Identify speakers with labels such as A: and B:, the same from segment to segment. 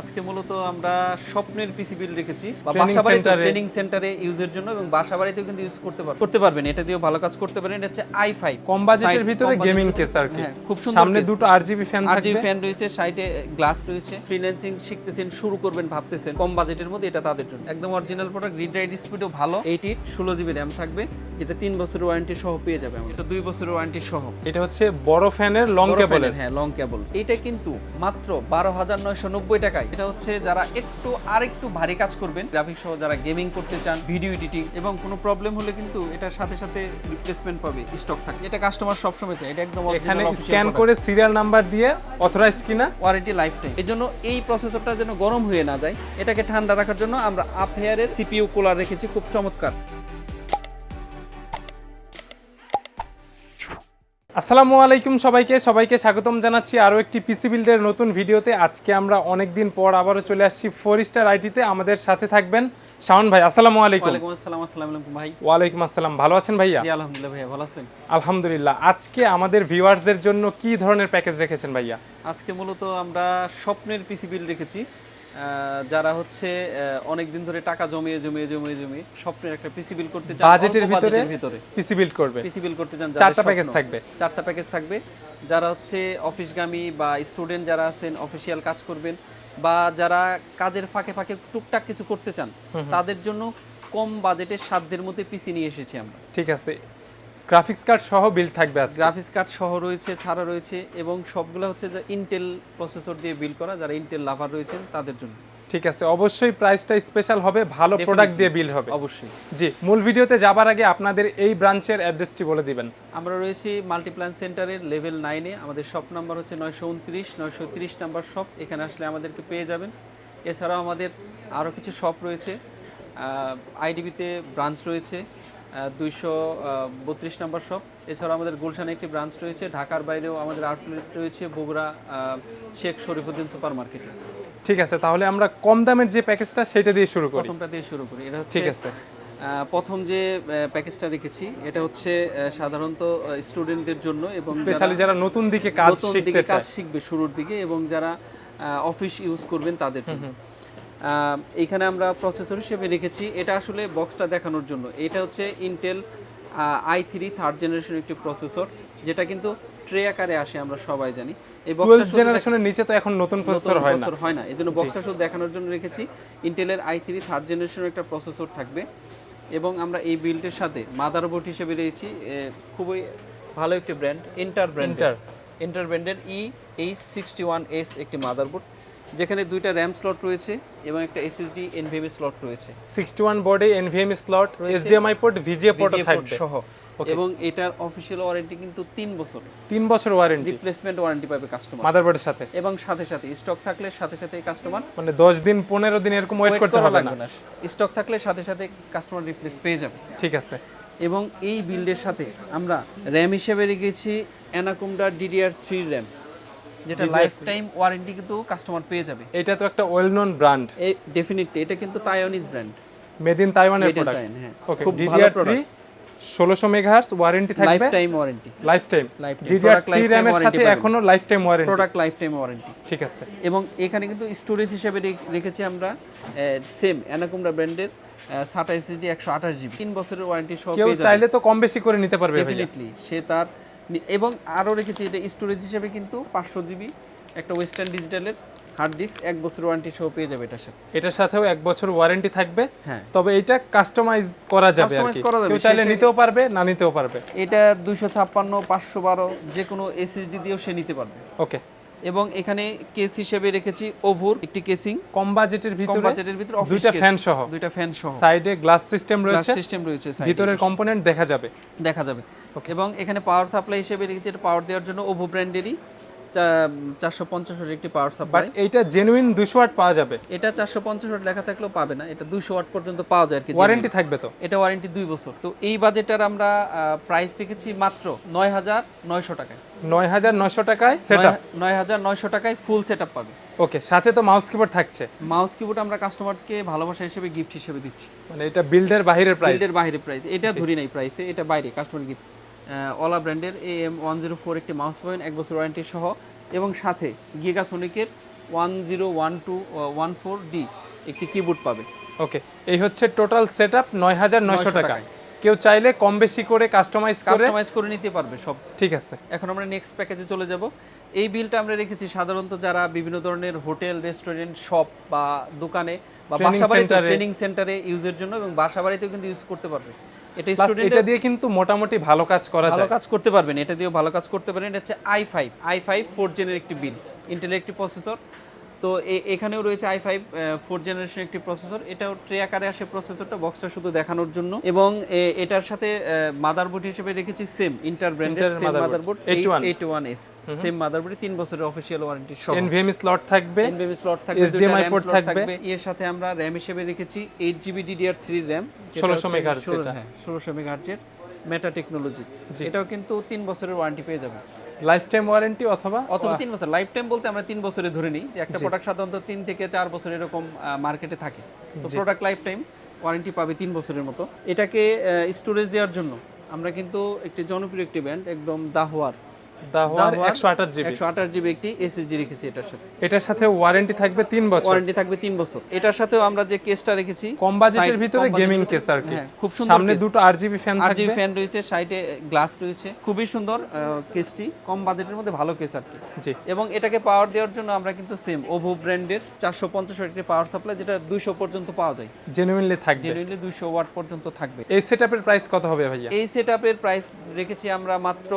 A: আজকে মূলত আমরা স্বপ্নের পিসি বিল রেখেছি বা। ট্রেনিং সেন্টারে ইউজের জন্য এবং বাসা বাড়িতেও কিন্তু ইউজ করতে পারবেন করতে পারবেন। এটা দিয়েও ভালো কাজ করতে পারেন। এটা হচ্ছে আই ফাইভ
B: কম বাজেটের ভিতরে গেমিং কেস আর কি।
A: হ্যাঁ, খুব সুন্দর
B: সামনে। দুটো RGB fan
A: R G fan রয়েছে সাইডে গ্লাস রয়েছে ফ্রিল্যান্সিং শিখতেছেন শুরু করবেন ভাবতেছেন। কম বাজেটের মধ্যে এটা তাদের জন্য। একদম অরিজিনাল প্রোডাক্ট রিড রাইড স্পিডও ভালো। এইট এইট ষোলো জিবি র্যাম থাকবে যেটা তিন বছরের ওয়ারেন্টি সহ পেয়ে যাবে আমরা। এটা দুই বছরের ওয়ারেন্টি সহ।
B: এটা হচ্ছে বড় ফ্যানের লং
A: কেবল হ্যাঁ লং কেবল এটা কিন্তু মাত্র বারো হাজার নয়শো নব্বই টাকায় এটা হচ্ছে যারা একটু আর একটু ভারী কাজ করবেন গ্রাফিক সহ যারা গেমিং করতে চান ভিডিও এডিটিং এবং কোনো প্রবলেম হলে কিন্তু এটার সাথে সাথে রিপ্লেসমেন্ট পাবে স্টক থাকে। এটা কাস্টমার সবসময় চায় এটা একদম
B: এখানে স্ক্যান করে সিরিয়াল নাম্বার দিয়ে অথরাইজড কিনা?
A: ওয়ারেন্টি লাইফ টাইম জন্য এই প্রসেসরটা যেন গরম হয়ে না যায় এটাকে ঠান্ডা রাখার জন্য আমরা আপ হেয়ারের সিপিইউ কুলার রেখেছি খুব চমৎকার।
B: আসসালামু আলাইকুম সবাইকে সবাইকে স্বাগতম জানাচ্ছি আরও একটি পিসি বিল্ডের নতুন ভিডিওতে। আজকে আমরা অনেক দিন পর আবারও চলে আসছি ফোর স্টার আইটিতে আমাদের সাথে থাকবেন শাওন ভাই আসসালামু আলাইকুম।
A: ওয়ালাইকুম আসসালাম আসসালামু আলাইকুম ভাই।
B: ওয়ালাইকুম আসসালাম ভালো আছেন ভাইয়া?
A: জি আলহামদুলিল্লাহ ভাইয়া ভালো আছেন?
B: আলহামদুলিল্লাহ। আজকে আমাদের ভিউয়ার্সদের জন্য কি ধরনের প্যাকেজ রেখেছেন ভাইয়া?
A: আজকে মূলত আমরা স্বপ্নের পিসি বিল রেখেছি। যারা হচ্ছে অনেক দিন ধরে টাকা জমিয়ে জমিয়ে জমিয়ে জমিয়ে স্বপ্নের একটা পিসি বিল করতে চান
B: বাজেটের ভিতরে
A: ভিতরে।
B: পিসি বিল্ড করবে।
A: পিসি বিল করতে চান
B: চারটা প্যাকেজ থাকবে।
A: চারটা প্যাকেজ থাকবে। যারা হচ্ছে অফিসগামী বা স্টুডেন্ট যারা আছেন অফিসিয়াল কাজ করবেন বা যারা কাজের ফাঁকে ফাঁকে টুকটাক কিছু করতে চান তাদের জন্য কম বাজেটের সাধ্যের মধ্যে পিসি নিয়ে এসেছি আমরা।
B: ঠিক আছে। গ্রাফিক্স কার্ড সহ বিল্ড থাকবে আজকে।
A: গ্রাফিক্স কার্ড সহ রয়েছে ছাড়া রয়েছে এবং সবগুলো হচ্ছে যে ইন্টেল প্রসেসর দিয়ে বিল করা যারা ইন্টেল লাভার রয়েছেন তাদের জন্য।
B: ঠিক আছে অবশ্যই প্রাইসটা স্পেশাল হবে ভালো প্রোডাক্ট দিয়ে বিল হবে।
A: অবশ্যই।
B: জি মূল ভিডিওতে যাবার আগে আপনাদের এই ব্রাঞ্চের অ্যাড্রেসটি বলে দিবেন।
A: আমরা রয়েছি মাল্টিপ্ল্যান সেন্টারের লেভেল নাইনে আমাদের শপ নাম্বার হচ্ছে নয়শো উনত্রিশ নয়শো তিরিশ নাম্বার শপ এখানে আসলে আমাদেরকে পেয়ে যাবেন। এছাড়াও আমাদের আরও কিছু শপ রয়েছে আইডিবিতে ব্রাঞ্চ রয়েছে দুইশো বত্রিশ নাম্বার শপ। এছাড়াও আমাদের গুলশানে একটি ব্রাঞ্চ রয়েছে ঢাকার বাইরেও আমাদের আউটলেট রয়েছে বগুড়া শেখ শরীফুদ্দিন সুপার মার্কেটে
B: ঠিক আছে তাহলে আমরা কম দামের যে প্যাকেজটা সেটা দিয়ে শুরু করি।
A: প্রথমটা দিয়ে শুরু করি। এটা হচ্ছে
B: ঠিক আছে।
A: প্রথম যে প্যাকেজটা রেখেছি এটা হচ্ছে সাধারণত স্টুডেন্টদের জন্য এবং
B: স্পেশালি যারা নতুন দিকে কাজ শিখতে
A: দিকে কাজ শিখবে শুরুর দিকে এবং যারা অফিস ইউজ করবেন তাদের জন্য। আহ, এখানে আমরা প্রসেসর হিসেবে রেখেছি। এটা আসলে বক্সটা দেখানোর জন্য। এটা হচ্ছে Intel I three third generation একটি প্রসেসর যেটা কিন্তু ট্রে আকারে আসে আমরা সবাই জানি। এই বক্সটা
B: জেনারেশনের নিচে তো এখন নতুন প্রসেসর হয় না।
A: হয় না। এই জন্য বক্সটা শুধু দেখানোর জন্য রেখেছি। ইন্টেলের আই থ্রি থার্ড জেনারেশনের একটা প্রসেসর থাকবে। এবং আমরা এই বিল্ডের সাথে মাদারবোর্ড হিসেবে রয়েছি। খুবই ভালো একটি ব্র্যান্ড ইন্টার ব্র্যান্ড ইন্টার ব্র্যান্ডের ই এইচ সিক্সটি ওয়ান এস একটি মাদারবোর্ড যেখানে দুইটা র্যাম স্লট রয়েছে এবং একটা এসএসডি এনভিএমই স্লট রয়েছে।
B: সিক্সটি ওয়ান বোর্ডে NVMe slot HDMI port VGA
A: port
B: থাকবে।
A: সহ। এবং এটার অফিসিয়াল ওয়ারেন্টি কিন্তু তিন বছর।
B: তিন বছর ওয়ারেন্টি
A: রিপ্লেসমেন্ট ওয়ারেন্টি পাবে কাস্টমার
B: মাদারবোর্ডের সাথে।
A: এবং সাথে সাথে স্টক থাকলে সাথে সাথে কাস্টমার
B: মানে দশ দিন পনেরো দিন এরকম ওয়েট করতে হবে না।
A: না। স্টক থাকলে সাথে সাথে কাস্টমার রিপ্লেস পেয়ে যাবে।
B: ঠিক আছে।
A: এবং এই বিল্ডের সাথে আমরা র্যাম হিসেবে রেখেছি অ্যানাকোমডা ডিডিআর থ্রি র্যাম যেটা লাইফ টাইম ওয়ারেন্টি কিন্তু কাস্টমার পেয়ে যাবে।
B: এটা তো একটা ওয়েল নোন ব্র্যান্ড
A: এই ডেফিনেটলি এটা কিন্তু তাইওয়ানিজ ব্র্যান্ড
B: মেড ইন তাইওয়ানের প্রোডাক্ট ওকে
A: খুব ভালো
B: ডিডিআর থ্রি
A: প্রোডাক্ট
B: ষোলোশো megahertz warranty
A: lifetime warranty
B: lifetime
A: lifetime
B: সাথে এখনও lifetime warranty
A: product lifetime warranty
B: ঠিক আছে।
A: এবং এখানে কিন্তু স্টোরেজ হিসেবে রেখ- রেখেছি আমরা সেম অ্যানাকোমডা ব্র্যান্ডের সাটা এসএসডি একশো আঠাশ জিবি তিন বছরের ওয়ারেন্টি সহ
B: কেউ চাইলে তো কম বেশি করে নিতে পারবে
A: ডেফিনেটলি সে তার এবং আরও রেখেছি এটা স্টোরেজ হিসেবে কিন্তু পাঁচশো জিবি একটা ওয়েস্টার্ন ডিজিটালের হার্ড ডিস্ক এক বছর ওয়ারেন্টি সহ পেয়ে যাবে এটার সাথে।
B: এটার সাথেও এক বছর ওয়ারেন্টি থাকবে।
A: হ্যাঁ।
B: তবে এটা কাস্টমাইজ করা যাবে আর
A: করা যাবে,
B: কেউ চাইলে নিতেও পারবে না নিতেও পারবে।
A: এটা দুইশো ছাপ্পান্ন পাঁচশো বারো যে কোনো এসএসডি দিয়েও সে নিতে পারবে।
B: ওকে।
A: এবং এখানে কেস হিসেবে রেখেছি ওভোর একটি কেসিং
B: কম বাজেটের ভিতরে কম
A: বাজেটের ভিতরে
B: দুইটা ফ্যান সহ।
A: দুইটা ফ্যান সহ।
B: সাইডে গ্লাস সিস্টেম রয়েছে।
A: সিস্টেম রয়েছে এ।
B: ভিতরের কম্পোনেন্ট দেখা যাবে।
A: দেখা যাবে। এবং এখানে পাওয়ার সাপ্লাই হিসেবে রেখেছি এটা পাওয়ার দেওয়ার জন্য ওভো ব্র্যান্ডেরই চারশো পঞ্চাশ একটি পাওয়ার সাপ্লাই
B: এইটা জেনুইন দুশো ওয়াট পাওয়া যাবে?
A: এটা চারশো পঞ্চাশ ওয়াট লেখা থাকলেও পাবে না এটা দুশো ওয়াট পর্যন্ত পাওয়া যায় আর কি
B: ওয়ারেন্টি থাকবে তো?
A: এটা ওয়ারেন্টি দুই বছর। তো এই বাজেটার আমরা প্রাইস রেখেছি মাত্র নয় হাজার নয়শো টাকায়।
B: নয় হাজার নয়শো টাকায় সেটা
A: নয় হাজার নয়শো টাকায় ফুল সেট আপ পাবে।
B: ওকে সাথে তো মাউস কিবোর্ড থাকছে।
A: মাউস কিবোর্ড আমরা কাস্টমারকে ভালোবাসা হিসেবে গিফট হিসেবে দিচ্ছি।
B: মানে এটা বিল্ডের বাহিরের প্রাইস
A: বিল্ডের বাইরে প্রাইস এটা ধরি নাই প্রাইসে এটা বাইরে কাস্টমার গিফট অলা ব্র্যান্ডের A M one zero four একটি মাউস পাবেন এক বছর ওয়ারেন্টি সহ এবং সাথে গিগাসনিকের one zero one two one four D একটি কিবোর্ড পাবে।
B: ওকে এই হচ্ছে টোটাল সেট আপ নয় হাজার নয়শো টাকা। কেউ চাইলে কম বেশি করে কাস্টমাইজ
A: কাস্টমাইজ করে নিতে পারবে সব।
B: ঠিক আছে।
A: এখন আমরা নেক্সট প্যাকেজে চলে যাব। এই বিলটা আমরা রেখেছি সাধারণত যারা বিভিন্ন ধরনের হোটেল রেস্টুরেন্ট শপ বা দোকানে বা
B: Training
A: বাসা বাড়িতে ট্রেনিং সেন্টারে ইউজের জন্য এবং বাসা বাড়িতেও কিন্তু ইউজ করতে পারবে। এটা স্টুডেন্ট
B: এটা দিয়ে কিন্তু মোটামুটি ভালো কাজ করা
A: ভালো কাজ করতে পারবেন এটা দিয়েও ভালো কাজ করতে পারেন এটা হচ্ছে I five I five four জেনের একটি বিল ইন্টেল একটি প্রসেসর তো এখানেও রয়েছে আই ফাইভ ফোর জেনারেশন একটি প্রসেসর এটাও ট্রে আকারে আসে প্রসেসরটা বক্সটা শুধু দেখানোর জন্য। এবং এটার সাথে মাদারবোর্ড হিসেবে রেখেছি সেম ইন্টার ব্র্যান্ডের same motherboard eight one S same মাদারবোর্ডে তিন বছরের অফিসিয়াল ওয়ারেন্টি সহ।
B: এনভিএমই স্লট থাকবে
A: এনভিএমি স্লট থাকবে
B: port
A: slot
B: থাকবে।
A: এর সাথে আমরা র্যাম হিসেবে রেখেছি eight GB DDR three RAM
B: 1600 megahertz এটা।
A: হ্যাঁ ষোলোশো মেগাহার্জের মেটা টেকনোলজি এটাও কিন্তু তিন বছরের ওয়ারেন্টি পেয়ে যাবে।
B: লাইফ টাইম ওয়ারেন্টি অথবা
A: অথবা তিন বছর। লাইফ টাইম বলতে আমরা তিন বছরে ধরে নিই যে একটা প্রোডাক্ট সাধারণত তিন থেকে চার বছর এরকম মার্কেটে থাকে। তো প্রোডাক্ট লাইফ টাইম ওয়ারেন্টি পাবে তিন বছরের মতো। এটাকে স্টোরেজ দেওয়ার জন্য আমরা কিন্তু একটি জনপ্রিয় একটি ব্যান্ড একদম দাহওয়ার
B: দাহওয়ার একশো আঠাশ জিবি
A: একশো আঠাশ জিবি একটি এসএসডি রেখেছি এটার সাথে।
B: এটার সাথে ওয়ারেন্টি থাকবে তিন বছর।
A: ওয়ারেন্টি থাকবে তিন বছর। এটার সাথেও আমরা যে কেসটা রেখেছি
B: কম বাজেটের ভিতরে গেমিং কেস আর কি।
A: খুব সুন্দর
B: সামনে দুটো আর ফ্যান
A: আর জি ফ্যান রয়েছে সাইডে গ্লাস রয়েছে। খুবই সুন্দর কেসটি কম বাজেটের মধ্যে ভালো কেস আর কি।
B: জি।
A: এবং এটাকে পাওয়ার দেওয়ার জন্য আমরা কিন্তু সেম ওভো ব্র্যান্ডের চারশো পঞ্চাশ একটি পাওয়ার সাপ্লাই যেটা দুইশো পর্যন্ত পাওয়া যায়।
B: জেনুইনলি থাকবে।
A: জেনুইনলি ওয়াট পর্যন্ত থাকবে।
B: এই সেটআপের প্রাইস কত হবে ভাইয়া?
A: এই সেট প্রাইস রেখেছি আমরা মাত্র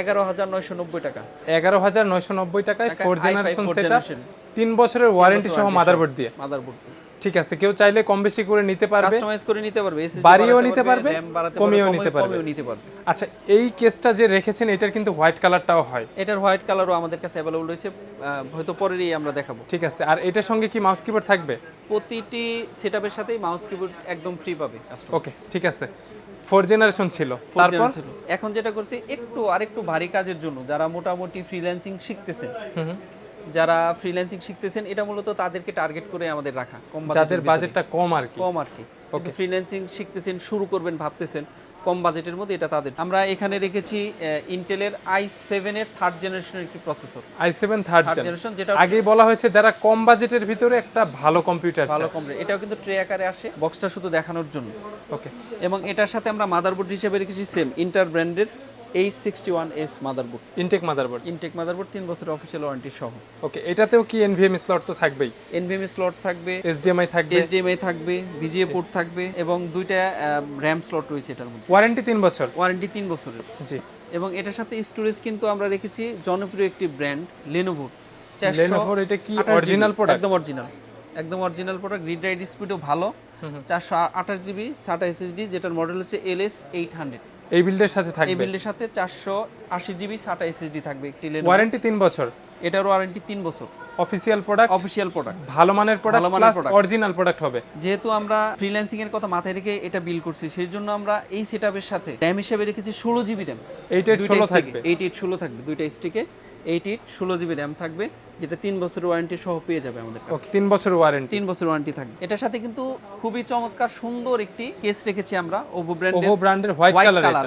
A: এগারো হাজার নয়শো নব্বই টাকা।
B: এগারো হাজার নয়শো নব্বই টাকায় ফোর জেনারেশন
A: fourth
B: তিন বছরের ওয়ারেন্টি সহ মাদারবোর্ড দিয়ে।
A: মাদারবোর্ড
B: ঠিক আছে কেউ চাইলে কম বেশি করে নিতে পারবে।
A: কাস্টমাইজ করে নিতে পারবে SSD
B: নিতে পারবে, কমিয়েও নিতে পারবে।
A: নিতে পারবে।
B: আচ্ছা এই কেসটা যে রেখেছেন এটার কিন্তু হোয়াইট কালারটাও হয়।
A: এটার হোয়াইট কালারও আমাদের কাছে রয়েছে হয়তো পরেরই আমরা দেখাবো।
B: ঠিক আছে আর এটার সঙ্গে কি মাউস কিবোর্ড থাকবে?
A: প্রতিটি সেটআপের সাথেই মাউস কিবোর্ড একদম ফ্রি পাবে
B: ওকে ঠিক আছে। ফোর জেনারেশন ছিল। তারপর?
A: এখন যেটা করছি একটু আরেকটু ভারী কাজের জন্য যারা মোটামুটি ফ্রিল্যান্সিং শিখতেছেন। যারা ফ্রিল্যান্সিং শিখতেছেন এটা মূলত তাদেরকে টার্গেট করে আমাদের রাখা কম
B: যাদের বাজেটটা কম আর কি।
A: কম আর কি। ফ্রিল্যান্সিং শিখতেছেন শুরু করবেন ভাবতেছেন। কম বাজেটের মধ্যে এটা তাদের। আমরা এখানে রেখেছি ইন্টেলের আই সেভেন এর থার্ড জেনারেশনের একটি processor
B: I seven third
A: generation যেটা
B: আগেই বলা হয়েছে যারা কম বাজেটের ভিতরে একটা ভালো কম্পিউটার
A: ভালো কম্পিউটার এটাও কিন্তু ট্রে আকারে আসে বক্সটা শুধু দেখানোর জন্য।
B: ওকে
A: এবং এটার সাথে আমরা মাদারবোর্ড হিসেবে রেখেছি সেম ইন্টার ব্র্যান্ডের H sixty one S motherboard.
B: Intech motherboard
A: Intech motherboard তিন বছরের অফিসিয়াল ওয়ারেন্টি সহ।
B: ওকে এটাতেও কি এনভিএম স্লট তো থাকবেই?
A: এনভিএমই স্লট থাকবে
B: এইচডিএমআই থাকবে?
A: এইচডিএমআই থাকবে ভিজিএ পোর্ট থাকবে এবং দুইটা র্যাম স্লট রয়েছে এটার মধ্যে।
B: ওয়ারেন্টি তিন বছর?
A: ওয়ারেন্টি তিন বছরের।
B: জি।
A: এবং এটার সাথে স্টোরেজ কিন্তু আমরা রেখেছি জনপ্রিয় একটি ব্র্যান্ড লেনোভোর
B: লেনোভোর এটা কি অরিজিনাল প্রোডাক্ট
A: একদম অরিজিনাল একদম অরিজিনাল প্রোডাক্ট রিড রাইট স্পিডও ভালো। চারশো আঠাশ জিবি সাটা এসএসডি যেটার মডেল হচ্ছে এল এস এইট হান্ড্রেড
B: এই বিল্ডের সাথে থাকবে?
A: এই বিল্ডের সাথে চারশো আশি জিবি SATA SSD থাকবে একটি
B: ওয়ারেন্টি 3 বছর?
A: এটার ওয়ারেন্টি 3 বছর।
B: অফিসিয়াল প্রোডাক্ট
A: অফিসিয়াল প্রোডাক্ট
B: ভালো মানের প্রোডাক্ট প্লাস অরিজিনাল প্রোডাক্ট হবে?
A: যেহেতু আমরা ফ্রিল্যান্সিং এর কথা মাথায় রেখে এটা বিল করছি সেই জন্য আমরা এই সেটআপের সাথে র্যাম হিসেবে রেখেছি ষোলো জিবি র্যাম
B: এইট এইট ষোলো থাকবে।
A: এইট এইট ষোলো থাকবে দুইটা স্টিকে এইট এইট ষোলো জিবি র্যাম থাকবে যেটা তিন বছরের ওয়ারেন্টি সহ পেয়ে যাবে আমাদের কাছে।
B: তিন বছর ওয়ারেন্টি
A: তিন বছর ওয়ারেন্টি থাকবে। এটার সাথে কিন্তু খুবই চমৎকার সুন্দর একটি কেস রেখেছি আমরা ওভো ব্র্যান্ডের
B: ওভো ব্র্যান্ডের হোয়াইট কালার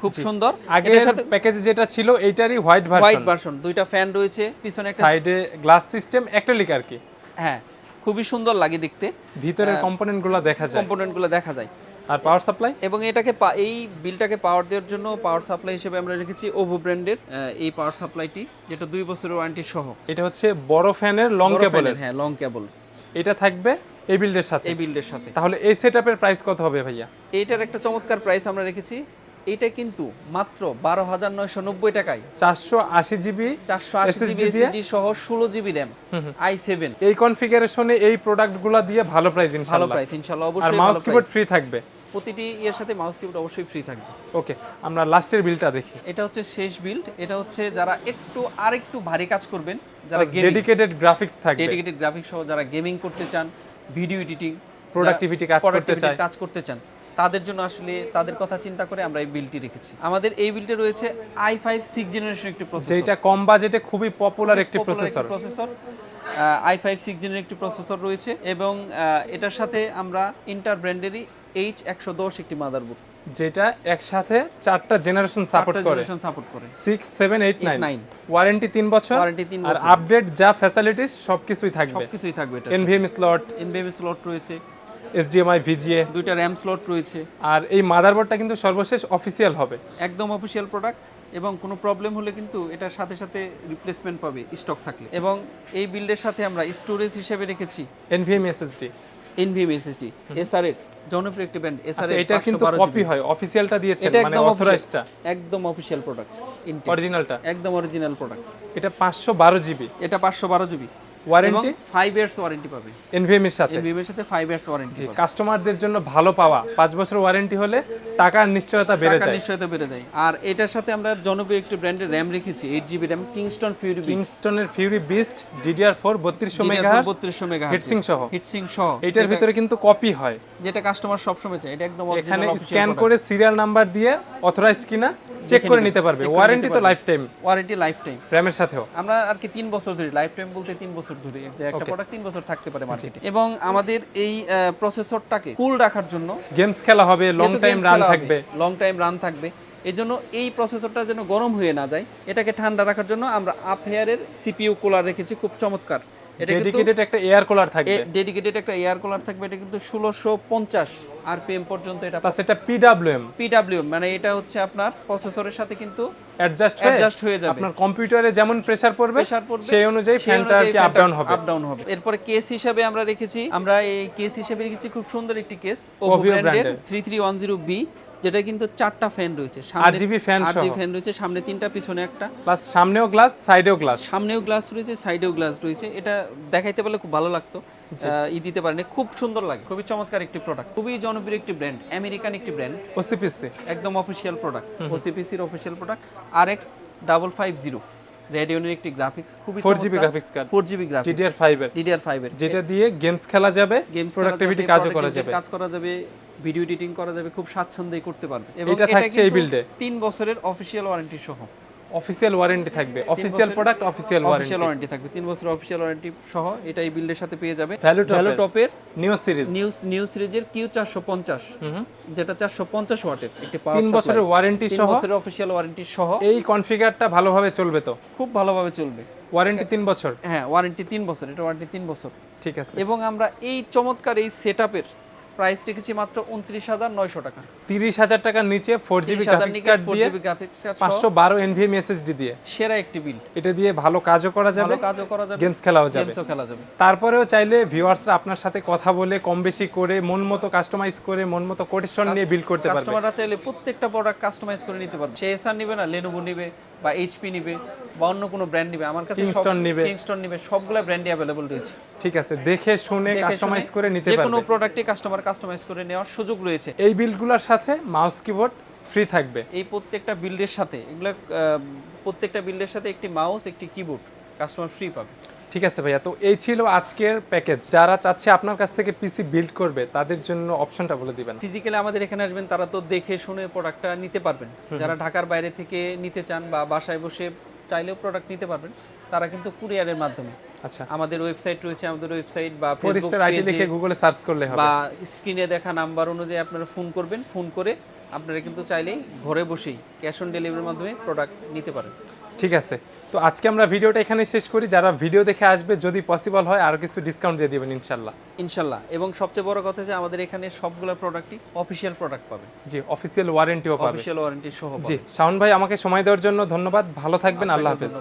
A: খুব সুন্দর।
B: আগের
A: সাথে
B: প্যাকেজে যেটা ছিল এইটারই হোয়াইট
A: হোয়াইট
B: ভার্সন
A: ভার্সন দুইটা ফ্যান রয়েছে পিছনে একটা
B: সাইডে গ্লাস সিস্টেম অ্যাক্রিলিক আর কি।
A: হ্যাঁ খুবই সুন্দর লাগে দেখতে।
B: ভিতরের কম্পোনেন্টগুলো দেখা যায়।
A: কম্পোনেন্টগুলো দেখা যায়।
B: আর পাওয়ার সাপ্লাই
A: এবং এটাকে এই বিলটাকে পাওয়ার দেওয়ার জন্য পাওয়ার সাপ্লাই হিসেবে আমরা রেখেছি ওভো ব্র্যান্ডের এই পাওয়ার সাপ্লাইটি যেটা দুই বছরের ওয়ারেন্টি সহ।
B: এটা হচ্ছে বড় ফ্যানের লং
A: বড়
B: কেবলের
A: হ্যাঁ লং কেবল
B: এটা থাকবে এই বিল্ডের সাথে?
A: এই বিল্ডের সাথে।
B: তাহলে এই সেটআপের প্রাইস কত হবে ভাইয়া?
A: এইটার একটা চমৎকার প্রাইস আমরা রেখেছি। এটা কিন্তু মাত্র বারো হাজার নয়শো নব্বই টাকায়।
B: চারশো আশি জিবি
A: চারশো আশি জিবি সহ ষোলো জিবি র্যাম আই সেভেন
B: এই কনফিগারেশনে এই প্রোডাক্ট প্রোডাক্টগুলো দিয়ে ভালো প্রাইস
A: ভালো প্রাইস ইনশাল্লাহ অবশ্যই
B: মাউস কিবোর্ড ফ্রি থাকবে।
A: প্রতিটি ইয়ের সাথে মাউস কিবোর্ড অবশ্যই ফ্রি থাকবে।
B: ওকে আমরা লাস্টের বিলটা দেখি।
A: এটা হচ্ছে শেষ বিল্ড এটা হচ্ছে যারা একটু আর একটু ভারী কাজ করবেন যারা
B: ডেডিকেটেড গ্রাফিক্স থাকবে।
A: ডেডিকেটেড গ্রাফিক্স সহ যারা গেমিং করতে চান ভিডিও এডিটিং
B: প্রোডাক্টিভিটি কাজ করতে চান
A: কাজ করতে চান তাদের জন্য আসলে তাদের কথা চিন্তা করে আমরা এই বিলটি রেখেছি। আমাদের এই বিলটি রয়েছে i5 ফাইভ সিক্স জেনারেশন একটি প্রসেসর
B: যেটা কম বাজেটে খুবই পপুলার একটি processor
A: processor I five six জেনের একটি প্রসেসর রয়েছে এবং এটার সাথে আমরা ইন্টার ব্র্যান্ডেরই এইচ একশো দশ একটি মাদারবোর্ড
B: যেটা একসাথে চারটা জেনারেশন সাপোর্ট করে।
A: জেনারেশন সাপোর্ট করে।
B: Six seven eight nine
A: nine
B: warranty তিন বছর।
A: ওয়ারেন্টি তিন
B: আর
A: বছর।
B: আপডেট যা ফ্যাসিলিটিস সবকিছুই থাকবে।
A: সবকিছুই থাকবে এটা।
B: এনভিএম স্লট
A: এনবিএম স্লট রয়েছে।
B: এইচডিএমআই ভিজিএ
A: দুইটা র্যাম স্লট রয়েছে।
B: আর এই মাদারবোর্ডটা কিন্তু সর্বশেষ অফিসিয়াল হবে।
A: একদম অফিসিয়াল প্রোডাক্ট এবং কোনো প্রবলেম হলে কিন্তু এটার সাথে সাথে রিপ্লেসমেন্ট পাবে স্টক থাকলে। এবং এই বিল্ডের সাথে আমরা স্টোরেজ হিসেবে রেখেছি।
B: NVMe SSD
A: NVMe SSD SR এর জনপ্রিয় একটি ব্র্যান্ড এসআর
B: আচ্ছা এটা কিন্তু কপি হয় অফিসিয়ালটা দিয়েছেন মানে
A: একদম
B: অথরাইজডটা
A: একদম অফিসিয়াল প্রোডাক্ট
B: অরিজিনালটা
A: একদম অরিজিনাল প্রোডাক্ট
B: এটা পাঁচশো বারো জিবি
A: এটা পাঁচশো বারো জিবি এবং
B: ওয়ারেন্টি
A: ফাইভ ইয়ার্স ওয়ারেন্টি পাবে।
B: এনভিএম এর সাথে
A: এনভিএম এর সাথে ফাইভ ইয়ার্স ওয়ারেন্টি
B: কাস্টমারদের জন্য ভালো পাওয়া। পাঁচ বছর ওয়ারেন্টি হলে টাকার নিশ্চয়তা বেড়ে যায়।
A: টাকার নিশ্চয়তা বেড়ে যায়। আর এটার সাথে আমরা জনপ্রিয় একটি ব্র্যান্ডের র্যাম রেখেছি eight GB RAM Kingston Fury
B: কিংস্টনের Fury Beast DDR four বত্রিশশো মেগাহার্স
A: বত্রিশশো মেগা
B: হিটসিং সহ।
A: হিটসিং সহ।
B: এটার ভিতরে কিন্তু কপি হয়।
A: যেটা কাস্টমার সবসময় চায়। এটা একদম
B: এখানে স্ক্যান করে সিরিয়াল নাম্বার দিয়ে অথরাইজড কিনা চেক করে নিতে পারবে। ওয়ারেন্টি তো lifetime
A: warranty lifetime
B: র্যামের সাথেও।
A: আমরা আর কি তিন বছর ধরে লাইফ টাইম বলতে তিন বছর ধরে যে একটা প্রোডাক্ট তিন বছর থাকতে পারে মার্কেটে এবং আমাদের এই প্রসেসরটাকে কুল রাখার জন্য
B: গেমস খেলা হবে লং টাইম রান থাকবে।
A: লং টাইম রান থাকবে এই জন্য এই প্রসেসরটা যেন গরম হয়ে না যায় এটাকে ঠান্ডা রাখার জন্য আমরা আপ হেয়ারের সিপিইউ কুলার রেখেছি খুব চমৎকার। এটা
B: ডেডিকেটেড একটা এয়ার কুলার থাকবে।
A: ডেডিকেটেড একটা এয়ার কুলার থাকবে এটা কিন্তু ষোলোশো পঞ্চাশ আরপিএম পর্যন্ত এটা
B: প্লাস এটা পিডাব্লিউএম
A: পিডাব্লিউ মানে এটা হচ্ছে আপনার প্রসেসরের সাথে কিন্তু
B: অ্যাডজাস্ট
A: অ্যাডজাস্ট হয়ে যাবে।
B: আপনার কম্পিউটারে যেমন প্রেসার পড়বে
A: প্রেসার পড়বে
B: সেই অনুযায়ী ফ্যানটা আর কি আপ ডাউন হবে।
A: আপ ডাউন হবে। এরপরে কেস হিসাবে আমরা রেখেছি আমরা এই কেস হিসাবে রেখেছি খুব সুন্দর একটি কেস ওভো ব্র্যান্ডের
B: brand-এর।
A: 3310B যেটা কিন্তু চারটা ফ্যান রয়েছে।
B: RGB fan.
A: আরজিবি ফ্যান রয়েছে সামনে তিনটা পিছনে একটা।
B: প্লাস সামনেও গ্লাস সাইডেও গ্লাস
A: সামনেও গ্লাস রয়েছে সাইডেও গ্লাস রয়েছে। এটা দেখাইতে পারলে খুব ভালো লাগতো। ই দিতে পারেনি। খুব সুন্দর লাগে। খুবই চমৎকার একটি প্রোডাক্ট খুবই জনপ্রিয় একটি ব্র্যান্ড আমেরিকান একটি ব্র্যান্ড
B: ওসিপিসি
A: একদম official product ওসিপিসির official product R X double five zero রেডিওনের একটি গ্রাফিক্স খুবই
B: four GB graphics card
A: four GB graphics
B: DDR five এর।
A: ডিডিআর ফাইভ এর।
B: যেটা দিয়ে গেমস খেলা যাবে
A: গেমস
B: প্রোডাক্টিভিটি কাজও করা যাবে।
A: কাজ করা যাবে ভিডিও এডিটিং করা যাবে খুব স্বাচ্ছন্দ্যে করতে পারবে। এবং
B: এটা থাকছে এই বিল্ডে।
A: তিন বছরের অফিসিয়াল ওয়ারেন্টি সহ।
B: অফিসিয়াল ওয়ারেন্টি থাকবে। Official product official warranty
A: official warranty থাকবে। তিন বছরের অফিসিয়াল ওয়ারেন্টি সহ এটা এই বিল্ডের সাথে পেয়ে যাবে। ভ্যালু টপের
B: নিউ সিরিজ
A: নিউজ নিউ সিরিজের কিউ চারশো পঞ্চাশ। যেটা চারশো পঞ্চাশ ওয়াটের একটি power
B: তিন বছরের ওয়ারেন্টি সহ
A: বছরের অফিসিয়াল ওয়ারেন্টি সহ
B: এই কনফিগারটা ভালোভাবে চলবে তো?
A: খুব ভালোভাবে চলবে।
B: ওয়ারেন্টি তিন বছর?
A: হ্যাঁ ওয়ারেন্টি তিন বছর এটা ওয়ারেন্টি তিন বছর।
B: ঠিক আছে।
A: এবং আমরা এই চমৎকার এই সেটআপের প্রাইস রেখেছি মাত্র উনত্রিশ হাজার নয়শো টাকা।
B: তিরিশ হাজার টাকার নিচে ফোর জিবি গ্রাফিক্স কার্ড দিয়ে পাঁচশো বারো এনভিএম এসএসডি দিয়ে।
A: সেরা একটি বিল্ড
B: এটা দিয়ে ভালো কাজও করা যাবে
A: কাজও করা যাবে
B: গেমস খেলাও যাবে।
A: গেমসও খেলা যাবে।
B: তারপরেও চাইলে ভিউয়ার্সরা আপনার সাথে কথা বলে কম বেশি করে মন মতো কাস্টমাইজ করে মন মতো কোটেশন নিয়ে বিল্ড করতে পারবে।
A: কাস্টমাররা চাইলে প্রত্যেকটা প্রোডাক্ট কাস্টমাইজ করে নিতে পারবে। সে এসআর নিবে না লেনোভো নিবে বা এইচপি নিবে বা অন্য কোনো ব্র্যান্ড নিবে আমার কাছে
B: কিংস্টন নিবে।
A: কিংস্টন নিবে সবগুলা ব্র্যান্ডই अवेलेबल রয়েছে।
B: ঠিক আছে দেখে শুনে কাস্টমাইজ করে নিতে পারবে।
A: যে কোনো প্রোডাক্টে কাস্টমার কাস্টমাইজ করে নেওয়ার সুযোগ রয়েছে।
B: এই বিলগুলোর সাথে মাউস কিবোর্ড ফ্রি থাকবে।
A: এই প্রত্যেকটা বিল্ডের সাথে এগুলা প্রত্যেকটা বিল্ডের সাথে একটি মাউস একটি কিবোর্ড কাস্টমার ফ্রি পাবে।
B: ঠিক আছে ভাইয়া তো এই ছিল আজকের প্যাকেজ যারা চাচ্ছে আপনার কাছ থেকে পিসি বিল্ড করবে তাদের জন্য অপশনটা বলে দিবেন।
A: ফিজিক্যালি আমাদের এখানে আসবেন তারা তো দেখে শুনে প্রোডাক্টটা নিতে পারবেন। যারা ঢাকার বাইরে থেকে নিতে চান বা বাসায় বসে চাইলেও প্রোডাক্ট নিতে পারবেন তারা কিন্তু কুরিয়ারের মাধ্যমে।
B: আচ্ছা।
A: আমাদের ওয়েবসাইট রয়েছে আমাদের ওয়েবসাইট বা
B: ফোর
A: ফেসবুক
B: আইডি লিখে গুগলে সার্চ করলে হবে।
A: বা স্ক্রিনে দেখা নাম্বার অনুযায়ী আপনারা ফোন করবেন। ফোন করে আপনারা কিন্তু চাইলেই ঘরে বসেই ক্যাশ অন ডেলিভারির মাধ্যমে প্রোডাক্ট নিতে পারেন।
B: ঠিক আছে। তো আজকে আমরা ভিডিওটা এখানে শেষ করি। যারা ভিডিও দেখে আসবে যদি পসিবল হয় আরও কিছু ডিসকাউন্ট দিয়ে দেবেন ইনশাল্লাহ।
A: ইনশাল্লাহ। এবং সবচেয়ে বড় কথা যে আমাদের এখানে সবগুলো প্রোডাক্টই অফিসিয়াল প্রোডাক্ট পাবে।
B: জি অফিসিয়াল ওয়ারেন্টিও পাবে।
A: অফিসিয়াল ওয়ারেন্টি সহ
B: জি শাওন ভাই আমাকে সময় দেওয়ার জন্য ধন্যবাদ। ভালো থাকবেন আল্লাহ হাফেজ।